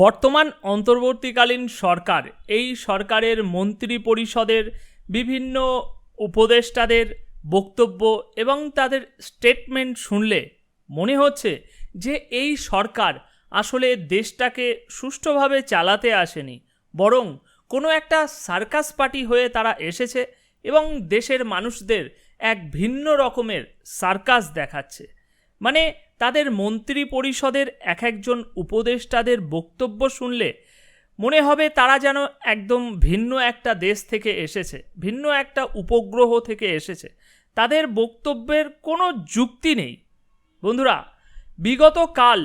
বর্তমান অন্তর্বর্তীকালীন সরকার, এই সরকারের মন্ত্রী পরিষদের বিভিন্ন উপদেষ্টাদের বক্তব্য এবং তাদের স্টেটমেন্ট শুনলে মনে হচ্ছে যে এই সরকার আসলে দেশটাকে সুষ্ঠুভাবে চালাতে আসেনি, বরং কোনো একটা সার্কাস পার্টি হয়ে তারা এসেছে এবং দেশের মানুষদের এক ভিন্ন রকমের সার্কাস দেখাচ্ছে। মানে তাদের মন্ত্রী পরিষদের এক একজন উপদেষ্টাদের বক্তব্য শুনলে মনে হবে তারা যেন একদম ভিন্ন একটা দেশ থেকে এসেছে, ভিন্ন একটা উপগ্রহ থেকে এসেছে। তাদের বক্তব্যের কোনো যুক্তি নেই। বন্ধুরা, বিগত কাল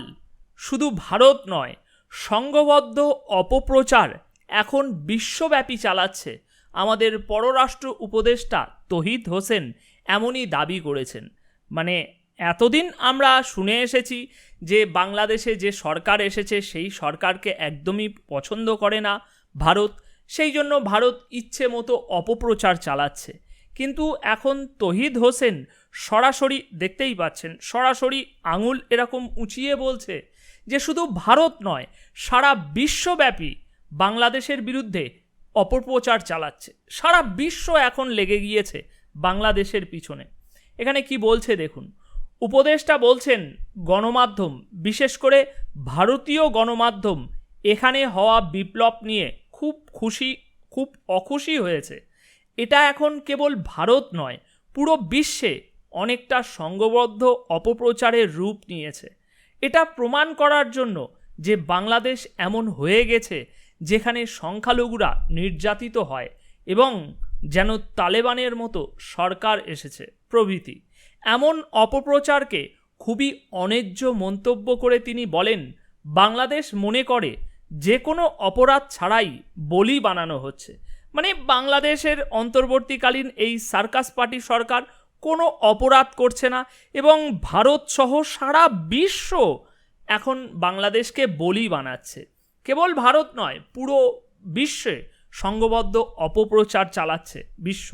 শুধু ভারত নয়, সংঘবদ্ধ অপপ্রচার এখন বিশ্বব্যাপী চালাচ্ছে। আমাদের পররাষ্ট্র উপদেষ্টা তহিদ হোসেন এমনই দাবি করেছেন। মানে এতদিন আমরা শুনে এসেছি যে বাংলাদেশে যে সরকার এসেছে, সেই সরকারকে একদমই পছন্দ করে না ভারত। সেই জন্য ভারত ইচ্ছে মতো অপপ্রচার চালাচ্ছে। কিন্তু এখন তহিদ হোসেন সরাসরি দেখতেই পাচ্ছেন, সরাসরি আঙুল এরকম উঁচিয়ে বলছে যে শুধু ভারত নয়, সারা বিশ্বব্যাপী বাংলাদেশের বিরুদ্ধে অপপ্রচার চালাচ্ছে। সারা বিশ্ব এখন লেগে গিয়েছে বাংলাদেশের পিছনে। এখানে কি বলছে দেখুন উপদেষ্টা বলছেন, গণমাধ্যম, বিশেষ করে ভারতীয় গণমাধ্যম, এখানে হওয়া বিপ্লব নিয়ে খুব খুশি, খুব অখুশি হয়েছে। এটা এখন কেবল ভারত নয়, পুরো বিশ্বে অনেকটা সংঘবদ্ধ অপপ্রচারের রূপ নিয়েছে। এটা প্রমাণ করার জন্য যে বাংলাদেশ এমন হয়ে গেছে যেখানে সংখ্যালঘুরা নির্যাতিত হয় এবং যেন তালেবানের মতো সরকার এসেছে প্রভৃতি। এমন অপপ্রচারকে খুবই অন্যায্য মন্তব্য করে তিনি বলেন, বাংলাদেশ মনে করে যে কোনো অপরাধ ছাড়াই বলি বানানো হচ্ছে। মানে বাংলাদেশের অন্তর্বর্তীকালীন এই সার্কাস পার্টি সরকার কোনো অপরাধ করছে না এবং ভারত সহ সারা বিশ্ব এখন বাংলাদেশকে বলি বানাচ্ছে। কেবল ভারত নয়, পুরো বিশ্বে সংঘবদ্ধ অপপ্রচার চালাচ্ছে বিশ্ব।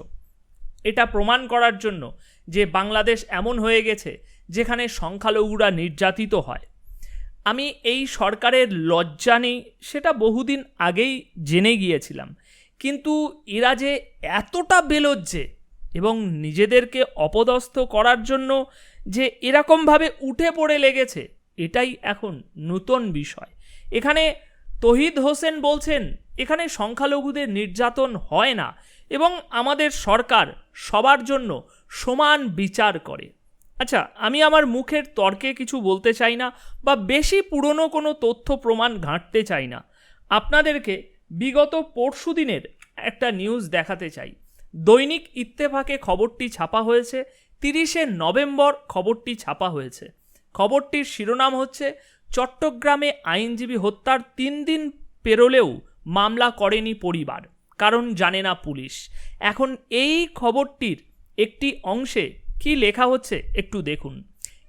এটা প্রমাণ করার জন্য যে বাংলাদেশ এমন হয়ে গেছে যেখানে সংখ্যালঘুরা নির্যাতিত হয়। আমি এই সরকারের লজ্জা নেই, সেটা বহুদিন আগেই জেনে গিয়েছিলাম। কিন্তু এরা যে এতটা বেলজ্জে এবং নিজেদেরকে অপদস্থ করার জন্য যে এরকমভাবে উঠে পড়ে লেগেছে, এটাই এখন নূতন বিষয়। এখানে তহিদ হোসেন বলছেন, এখানে সংখ্যালঘুদের নির্যাতন হয় না এবং আমাদের সরকার সবার জন্য সমান বিচার করে। আচ্ছা আমি আমার মুখের তর্কে কিছু বলতে চাই না বা বেশি পুরনো কোনো তথ্য প্রমাণ ঘাঁটতে চাই না। আপনাদেরকে বিগত পরশু দিনের একটা নিউজ দেখাতে চাই। দৈনিক ইত্তেফাকে খবরটি ছাপা হয়েছে, তিরিশে নভেম্বর খবরটি ছাপা হয়েছে। খবরটির শিরোনাম হচ্ছে, চট্টগ্রামে আইনজীবী হত্যার তিন দিন পেরোলেও মামলা করেনি পরিবার। কারণ জানে না পুলিশ। এখন এই খবরটির একটি অংশে কি লেখা হচ্ছে একটু দেখুন।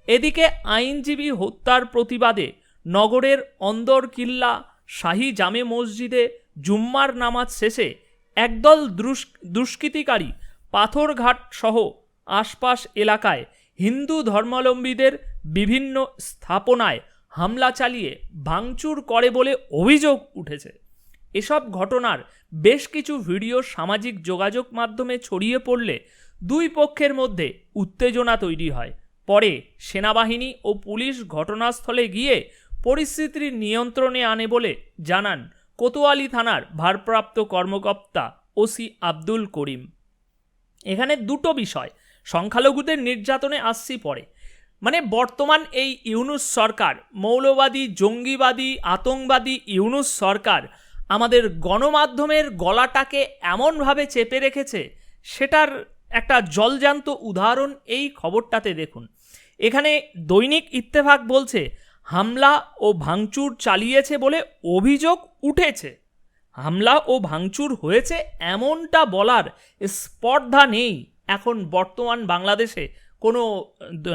এদিকে আইনজীবী হত্যার প্রতিবাদে নগরের অন্দর কিল্লা, শাহী জামে মসজিদে জুম্মার নামাজ শেষে একদল দুষ্কৃতিকারী পাথরঘাট সহ আশপাশ এলাকায় হিন্দু ধর্মাবলম্বীদের বিভিন্ন স্থাপনায় হামলা চালিয়ে ভাঙচুর করে বলে অভিযোগ উঠেছে। এসব ঘটনার বেশ কিছু ভিডিও সামাজিক যোগাযোগ মাধ্যমে ছড়িয়ে পড়লে দুই পক্ষের মধ্যে উত্তেজনা তৈরি হয়। পরে সেনাবাহিনী ও পুলিশ ঘটনাস্থলে গিয়ে পরিস্থিতির নিয়ন্ত্রণে আনে বলে জানান কোতোয়ালি থানার ভারপ্রাপ্ত কর্মকর্তা ওসি আব্দুল করিম। এখানে দুটো বিষয়, সংখ্যালঘুদের নির্যাতনে আসছি পরে। মানে বর্তমান এই ইউনুস সরকার, মৌলবাদী, জঙ্গিবাদী, আতঙ্কবাদী ইউনুস সরকার আমাদের গণমাধ্যমের গলাটাকে এমনভাবে চেপে রেখেছে, সেটার একটা জলজান্ত উদাহরণ এই খবরটাতে দেখুন। এখানে দৈনিক ইত্তেফাক বলছে, হামলা ও ভাঙচুর চালিয়েছে বলে অভিযোগ উঠেছে। হামলা ও ভাঙচুর হয়েছে এমনটা বলার স্পর্ধা নেই এখন বর্তমান বাংলাদেশে কোনো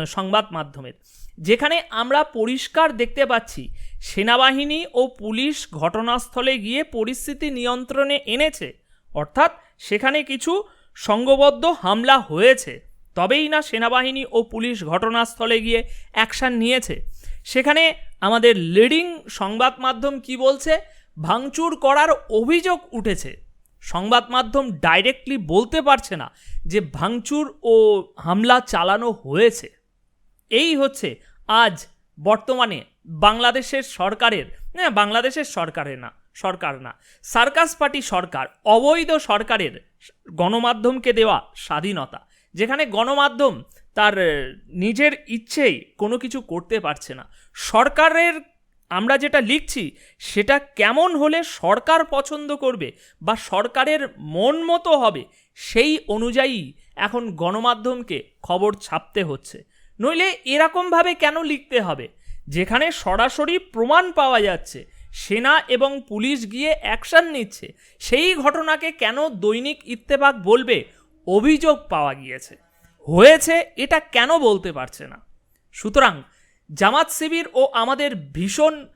সংবাদ মাধ্যমের। যেখানে আমরা পরিষ্কার দেখতে পাচ্ছি, সেনাবাহিনী ও পুলিশ ঘটনাস্থলে গিয়ে পরিস্থিতি নিয়ন্ত্রণে এনেছে। অর্থাৎ সেখানে কিছু সংঘবদ্ধ হামলা হয়েছে। তবেই না সেনাবাহিনী ও পুলিশ ঘটনাস্থলে গিয়ে অ্যাকশান নিয়েছে। সেখানে আমাদের লিডিং সংবাদ মাধ্যম কি বলছে? ভাঙচুর করার অভিযোগ উঠেছে। সংবাদ মাধ্যম ডাইরেক্টলি বলতে পারছে না যে ভাঙচুর ও হামলা চালানো হয়েছে। এই হচ্ছে আজ বর্তমানে বাংলাদেশের সরকারের হ্যাঁ বাংলাদেশের সরকারের না, সরকার না, সার্কাস পার্টি সরকার, অবৈধ সরকারের গণমাধ্যমকে দেওয়া স্বাধীনতা, যেখানে গণমাধ্যম তার নিজের ইচ্ছেই কোনো কিছু করতে পারছে না। সরকারের আমরা যেটা লিখছি, সেটা কেমন হলে সরকার পছন্দ করবে বা সরকারের মন মতো হবে, সেই অনুযায়ী এখন গণমাধ্যমকে খবর ছাপতে হচ্ছে। নইলে এরকমভাবে কেন লিখতে হবে? যেখানে সরাসরি প্রমাণ পাওয়া যাচ্ছে, সেনা এবং পুলিশ গিয়ে অ্যাকশন নিচ্ছে, সেই ঘটনাকে কেন দৈনিক ইত্তেফাক বলবে অভিযোগ পাওয়া গিয়েছে। হয়েছে এটা কেন বলতে পারছে না? সুতরাং জামাত শিবির ও আমাদের ভীষণ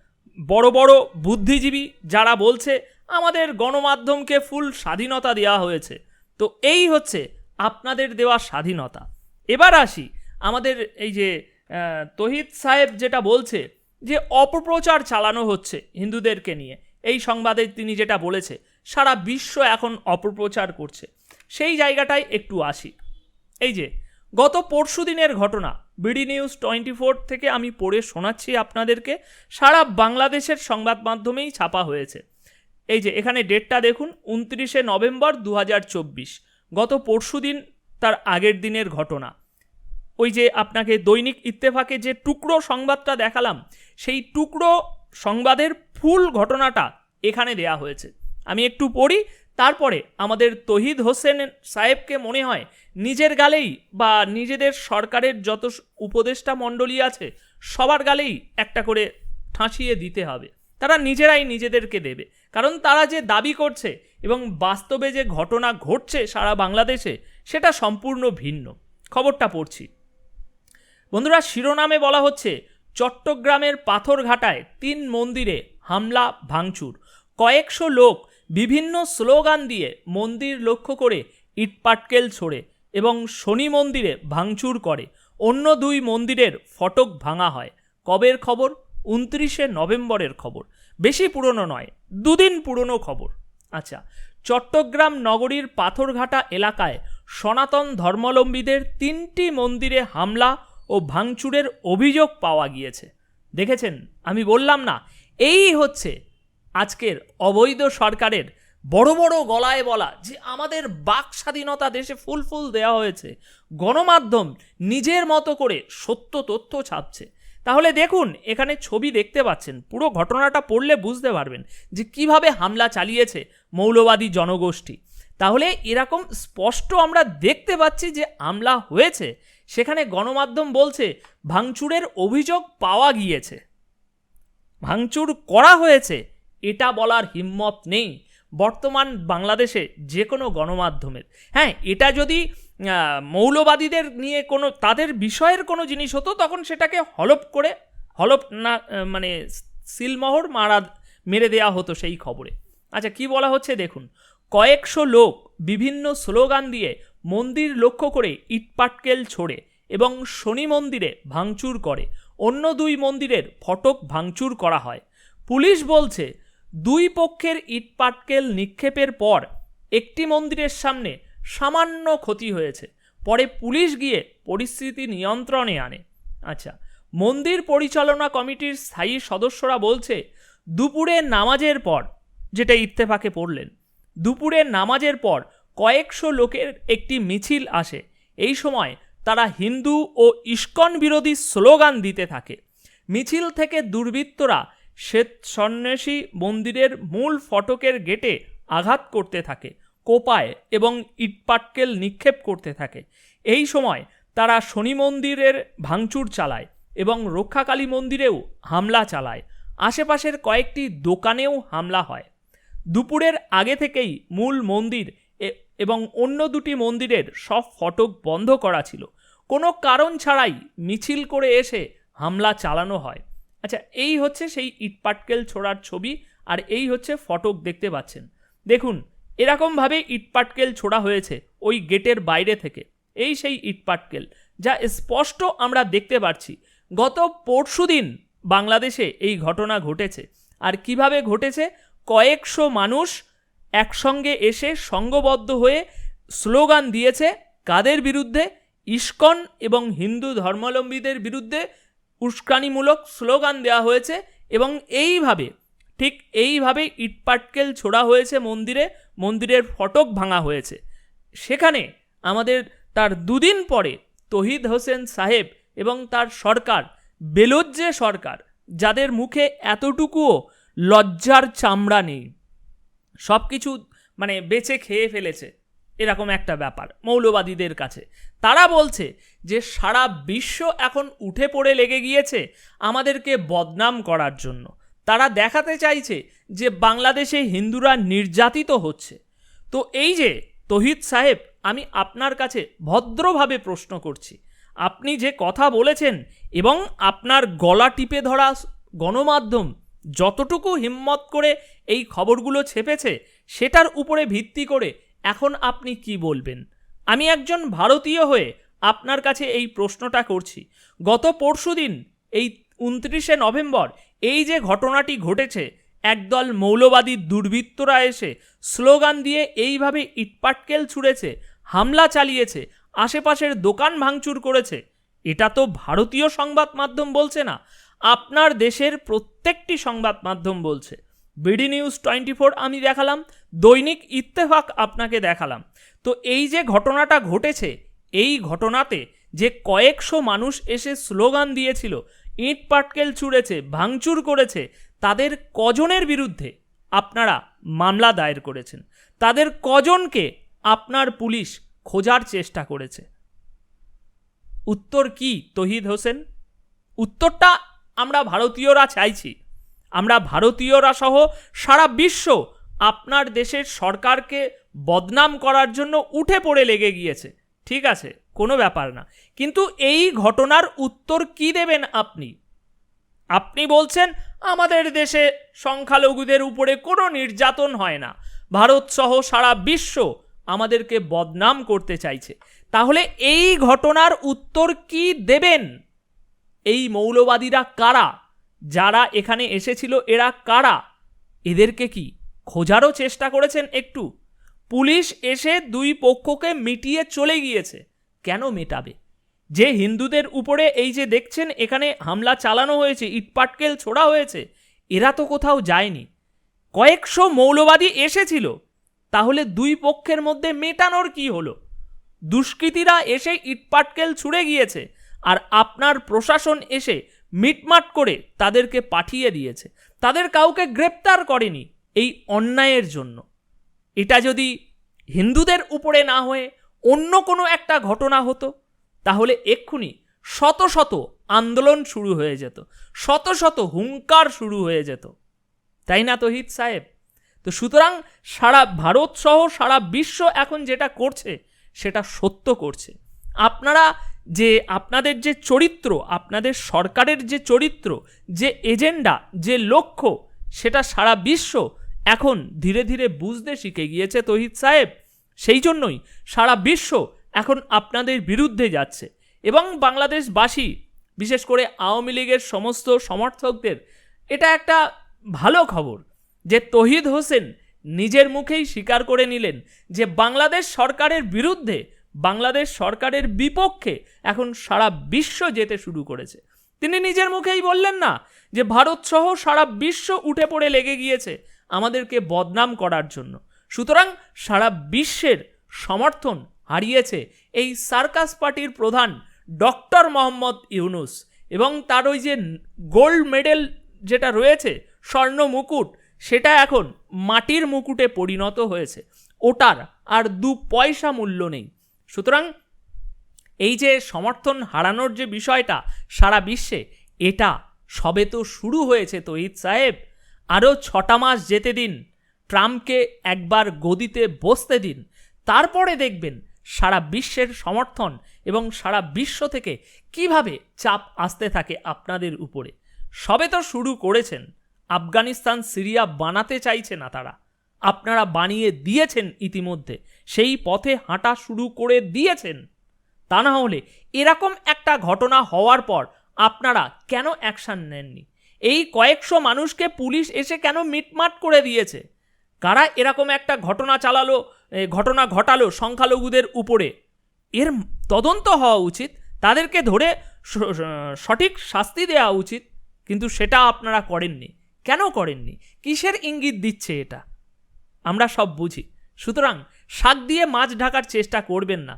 বড় বড় বুদ্ধিজীবী যারা বলছে, আমাদের গণমাধ্যমকে ফুল স্বাধীনতা দেওয়া হয়েছে। তো এই হচ্ছে আপনাদের দেওয়া স্বাধীনতা। এবার আসি আমাদের এই যে তহিদ সাহেব যেটা বলছে যে অপপ্রচার চালানো হচ্ছে হিন্দুদেরকে নিয়ে। এই সংবাদে তিনি যেটা বলেছে, সারা বিশ্ব এখন অপপ্রচার করছে। সেই জায়গাটায় একটু আসি। এই যে, গত পরশু দিনের ঘটনা, বিডি নিউজ টোয়েন্টি ফোর থেকে আমি পড়ে শোনাচ্ছি আপনাদেরকে, সারা বাংলাদেশের সংবাদ মাধ্যমেই ছাপা হয়েছে। এই যে, এখানে ডেটটা দেখুন, উনত্রিশে নভেম্বর দু হাজার চব্বিশ, গত পরশু দিন তার আগের দিনের ঘটনা। ওই যে আপনাকে দৈনিক ইত্তেফাকে যে টুকরো সংবাদটা দেখালাম, সেই টুকরো সংবাদের ফুল ঘটনাটা এখানে দেয়া হয়েছে। আমি একটু পড়ি, তারপরে আমাদের তহিদ হোসেন সাহেবকে মনে হয় নিজের গালেই বা নিজেদের সরকারের যত উপদেষ্টা মণ্ডলী আছে, সবার গালেই একটা করে ঠাঁসিয়ে দিতে হবে। তারা নিজেরাই নিজেদেরকে দেবে। কারণ তারা যে দাবি করছে এবং বাস্তবে যে ঘটনা ঘটছে সারা বাংলাদেশে, সেটা সম্পূর্ণ ভিন্ন। খবরটা পড়ছি। বন্ধুরা, শিরোনামে বলা হচ্ছে, চট্টগ্রামের পাথরঘাটায় তিন মন্দিরে হামলা, ভাঙচুর। কয়েকশো লোক বিভিন্ন স্লোগান দিয়ে মন্দির লক্ষ্য করে ইটপাটকেল ছোড়ে এবং শনি মন্দিরে ভাঙচুর করে। অন্য দুই মন্দিরের ফটক ভাঙা হয়। কবের খবর? উনত্রিশে নভেম্বরের খবর। বেশি পুরনো নয়, দুদিন পুরনো খবর। আচ্ছা চট্টগ্রাম নগরীর পাথরঘাটা এলাকায় সনাতন ধর্মাবলম্বীদের তিনটি মন্দিরে হামলা ও ভাঙচুরের অভিযোগ পাওয়া গিয়েছে। দেখেছেন? আমি বললাম না, এই হচ্ছে আজকের অবৈধ সরকারের বড় বড় গলায় বলা যে আমাদের বাক স্বাধীনতা দেশে ফুল ফুল দেওয়া হয়েছে। গণমাধ্যম নিজের মতো করে সত্য তথ্য ছাপছে। তাহলে দেখুন, এখানে ছবি দেখতে পাচ্ছেন, পুরো ঘটনাটা পড়লে বুঝতে পারবেন যে কীভাবে হামলা চালিয়েছে মৌলবাদী জনগোষ্ঠী। তাহলে এরকম স্পষ্ট আমরা দেখতে পাচ্ছি যে হামলা হয়েছে সেখানে গণমাধ্যম বলছে, ভাঙচুরের অভিযোগ পাওয়া গিয়েছে। ভাঙচুর করা হয়েছে, এটা বলার হিম্মত নেই। বর্তমান বাংলাদেশে যে কোনো গণমাধ্যমের। হ্যাঁ এটা যদি মৌলবাদীদের নিয়ে কোনো, তাদের বিষয়ের কোনো জিনিস হতো, তখন সেটাকে হলপ করে, হলপ না মানে সিলমোহর মারা, মেরে দেওয়া হতো সেই খবরে। আচ্ছা কি বলা হচ্ছে দেখুন, কয়েকশো লোক বিভিন্ন স্লোগান দিয়ে মন্দির লক্ষ্য করে ইটপাটকেল ছোড়ে এবং শনি মন্দিরে ভাঙচুর করে। অন্য দুই মন্দিরের ফটক ভাঙচুর করা হয়। পুলিশ বলছে, দুই পক্ষের ইটপাটকেল নিক্ষেপের পর একটি মন্দিরের সামনে সামান্য ক্ষতি হয়েছে। পরে পুলিশ গিয়ে পরিস্থিতি নিয়ন্ত্রণে আনে। আচ্ছা মন্দির পরিচালনা কমিটির স্থায়ী সদস্যরা বলছে দুপুরে নামাজের পর, যেটা ইত্তেফাকে পড়লেন দুপুরে নামাজের পর কয়েকশো লোকের একটি মিছিল আসে। এই সময় তারা হিন্দু ও ইস্কন বিরোধী স্লোগান দিতে থাকে। মিছিল থেকে দুর্বৃত্তরা শ্বেত সন্ন্যাসী মন্দিরের মূল ফটকের গেটে আঘাত করতে থাকে, কোপায় এবং ইটপাটকেল নিক্ষেপ করতে থাকে। এই সময় তারা শনি মন্দিরের ভাঙচুর চালায় এবং রক্ষাকালী মন্দিরেও হামলা চালায়। আশেপাশের কয়েকটি দোকানেও হামলা হয়। দুপুরের আগে থেকেই মূল মন্দির এবং অন্য দুটি মন্দিরের সব ফটক বন্ধ করা ছিল। কোনো কারণ ছাড়াই মিছিল করে এসে হামলা চালানো হয়। আচ্ছা এই হচ্ছে সেই ইটপাটকেল ছোড়ার ছবি আর এই হচ্ছে ফটক দেখতে পাচ্ছেন। দেখুন, এরকমভাবে ইটপাটকেল ছোড়া হয়েছে ওই গেটের বাইরে থেকে। এই সেই ইটপাটকেল, যা স্পষ্ট আমরা দেখতে পাচ্ছি। গত পরশুদিন বাংলাদেশে এই ঘটনা ঘটেছে। আর কীভাবে ঘটেছে? কয়েকশো মানুষ একসঙ্গে এসে সঙ্গবদ্ধ হয়ে স্লোগান দিয়েছে কাদের বিরুদ্ধে? ইস্কন এবং হিন্দু ধর্মাবলম্বীদের বিরুদ্ধে উস্কানিমূলক স্লোগান দেওয়া হয়েছে এবং এইভাবে, ঠিক এইভাবে ইটপাটকেল ছোড়া হয়েছে মন্দিরে, মন্দিরের ফটক ভাঙা হয়েছে। সেখানে আমাদের তার দুদিন পরে তহিদ হোসেন সাহেব এবং তার সরকার, বেলজ্জে সরকার, যাদের মুখে এতটুকুও লজ্জার চামড়া নেই। সব কিছু মানে বেচে খেয়ে ফেলেছে। এরকম একটা ব্যাপার মৌলবাদীদের কাছে। তারা বলছে যে, সারা বিশ্ব এখন উঠে পড়ে লেগে গিয়েছে আমাদেরকে বদনাম করার জন্য। তারা দেখাতে চাইছে যে, বাংলাদেশে হিন্দুরা নির্যাতিত হচ্ছে। তো এই যে, তহিদ সাহেব, আমি আপনার কাছে ভদ্রভাবে প্রশ্ন করছি। আপনি যে কথা বলেছেন এবং আপনার গলা টিপে ধরা গণমাধ্যম যতটুকু হিম্মত করে এই খবরগুলো ছেপেছে, সেটার উপরে ভিত্তি করে এখন আপনি কি বলবেন? আমি একজন ভারতীয় হয়ে আপনার কাছে এই প্রশ্নটা করছি। গত পরশুদিন এই উনত্রিশে নভেম্বর, এই যে ঘটনাটি ঘটেছে, একদল মৌলবাদী দুর্বৃত্তরা এসে স্লোগান দিয়ে এইভাবে ইটপাটকেল ছুঁড়েছে, হামলা চালিয়েছে, আশেপাশের দোকান ভাঙচুর করেছে, এটা তো ভারতীয় সংবাদ মাধ্যম বলছে না। আপনার দেশের প্রত্যেকটি সংবাদ মাধ্যম বলছে। বিডি নিউজ টোয়েন্টি ফোর আমি দেখালাম, দৈনিক ইত্তেফাক আপনাকে দেখালাম। তো এই যে ঘটনাটা ঘটেছে, এই ঘটনাতে যে কয়েকশো মানুষ এসে স্লোগান দিয়েছিল, ইট পাটকেল ছুঁড়েছে ভাঙচুর করেছে, তাদের কজনের বিরুদ্ধে আপনারা মামলা দায়ের করেছেন। তাদের কজনকে আপনার পুলিশ খোঁজার চেষ্টা করেছে। উত্তর কি, তহিদ হোসেন? উত্তরটা আমরা ভারতীয়রা চাইছি। আমরা ভারতীয়রা সহ সারা বিশ্ব আপনার দেশের সরকারকে বদনাম করার জন্য উঠে পড়ে লেগে গিয়েছে। ঠিক আছে, কোনো ব্যাপার না। কিন্তু এই ঘটনার উত্তর কি দেবেন আপনি? আপনি বলছেন, আমাদের দেশে সংখ্যালঘুদের উপরে কোনো নির্যাতন হয় না। ভারত সহ সারা বিশ্ব আমাদেরকে বদনাম করতে চাইছে। তাহলে এই ঘটনার উত্তর কি দেবেন? এই মৌলবাদীরা কারা? যারা এখানে এসেছিল, এরা কারা? এদেরকে কি খোঁজারও চেষ্টা করেছেন একটু? পুলিশ এসে দুই পক্ষকে মিটিয়ে চলে গিয়েছে। কেন মেটাবে? যে হিন্দুদের উপরে এই যে দেখছেন, এখানে হামলা চালানো হয়েছে ইটপাটকেল ছোড়া হয়েছে, এরা তো কোথাও যায়নি। কয়েকশো মৌলবাদী এসেছিল। তাহলে দুই পক্ষের মধ্যে মেটানোর কি হলো? দুষ্কৃতীরা এসে ইটপাটকেল ছুঁড়ে গিয়েছে। আর আপনার প্রশাসন এসে মিটমাট করে তাদেরকে পাঠিয়ে দিয়েছে। তাদের কাউকে গ্রেপ্তার করেনি এই অন্যায়ের জন্য। এটা যদি হিন্দুদের উপরে না হয়ে অন্য কোনো একটা ঘটনা হতো, তাহলে এক্ষুনি শত শত আন্দোলন শুরু হয়ে যেত, শত শত হুঙ্কার শুরু হয়ে যেত। তাই না তহিদ সাহেব? তো সুতরাং সারা ভারত সহ সারা বিশ্ব এখন যেটা করছে, সেটা সত্য করছে। আপনারা যে আপনাদের যে চরিত্র, আপনাদের সরকারের যে চরিত্র, যে এজেন্ডা, যে লক্ষ্য, সেটা সারা বিশ্ব এখন ধীরে ধীরে বুঝতে শিখে গিয়েছে তহিদ সাহেব। সেই জন্যই সারা বিশ্ব এখন আপনাদের বিরুদ্ধে যাচ্ছে এবং বাংলাদেশবাসী, বিশেষ করে আওয়ামী লীগের সমস্ত সমর্থকদের, এটা একটা ভালো খবর যে তহিদ হোসেন নিজের মুখেই স্বীকার করে নিলেন যে বাংলাদেশ সরকারের বিরুদ্ধে বাংলাদেশ সরকারের বিপক্ষে এখন সারা বিশ্ব যেতে শুরু করেছে। তিনি নিজের মুখেই বললেন না যে ভারত সহ সারা বিশ্ব উঠে পড়ে লেগে গিয়েছে আমাদেরকে বদনাম করার জন্য। সুতরাং সারা বিশ্বের সমর্থন হারিয়েছে এই সার্কাস পার্টির প্রধান ডক্টর মোহাম্মদ ইউনুস এবং তার ওই যে গোল্ড মেডেল যেটা রয়েছে, স্বর্ণ মুকুট, সেটা এখন মাটির মুকুটে পরিণত হয়েছে। ওটার আর দু পয়সা মূল্য নেই। সুতরাং এই যে সমর্থন হারানোর যে বিষয়টা সারা বিশ্বে, এটা সবে তো শুরু হয়েছে তহিদ সাহেব। আরও ছটা মাস যেতে দিন, ট্রাম্পকে একবার গদিতে বসতে দিন। তারপরে দেখবেন সারা বিশ্বের সমর্থন এবং সারা বিশ্ব থেকে কীভাবে চাপ আসতে থাকে আপনাদের উপরে। সবে তো শুরু করেছেন, আফগানিস্তান, সিরিয়া বানাতে চাইছে না তারা। আপনারা বানিয়ে দিয়েছেন ইতিমধ্যে, সেই পথে হাঁটা শুরু করে দিয়েছেন। তা না হলে এরকম একটা ঘটনা হওয়ার পর আপনারা কেন অ্যাকশান নেননি? এই কয়েকশো মানুষকে পুলিশ এসে কেন মিটমাট করে দিয়েছে? কারা এরকম একটা ঘটনা চালালো ঘটনা ঘটালো সংখ্যালঘুদের উপরে? এর তদন্ত হওয়া উচিত, তাদেরকে ধরে সঠিক শাস্তি দেওয়া উচিত, কিন্তু সেটা আপনারা করেননি। কেন করেননি? কিসের ইঙ্গিত দিচ্ছে এটা? আমরা সব বুঝি। সুতরাং শাক দিয়ে মাছ ঢাকার চেষ্টা করবেন না।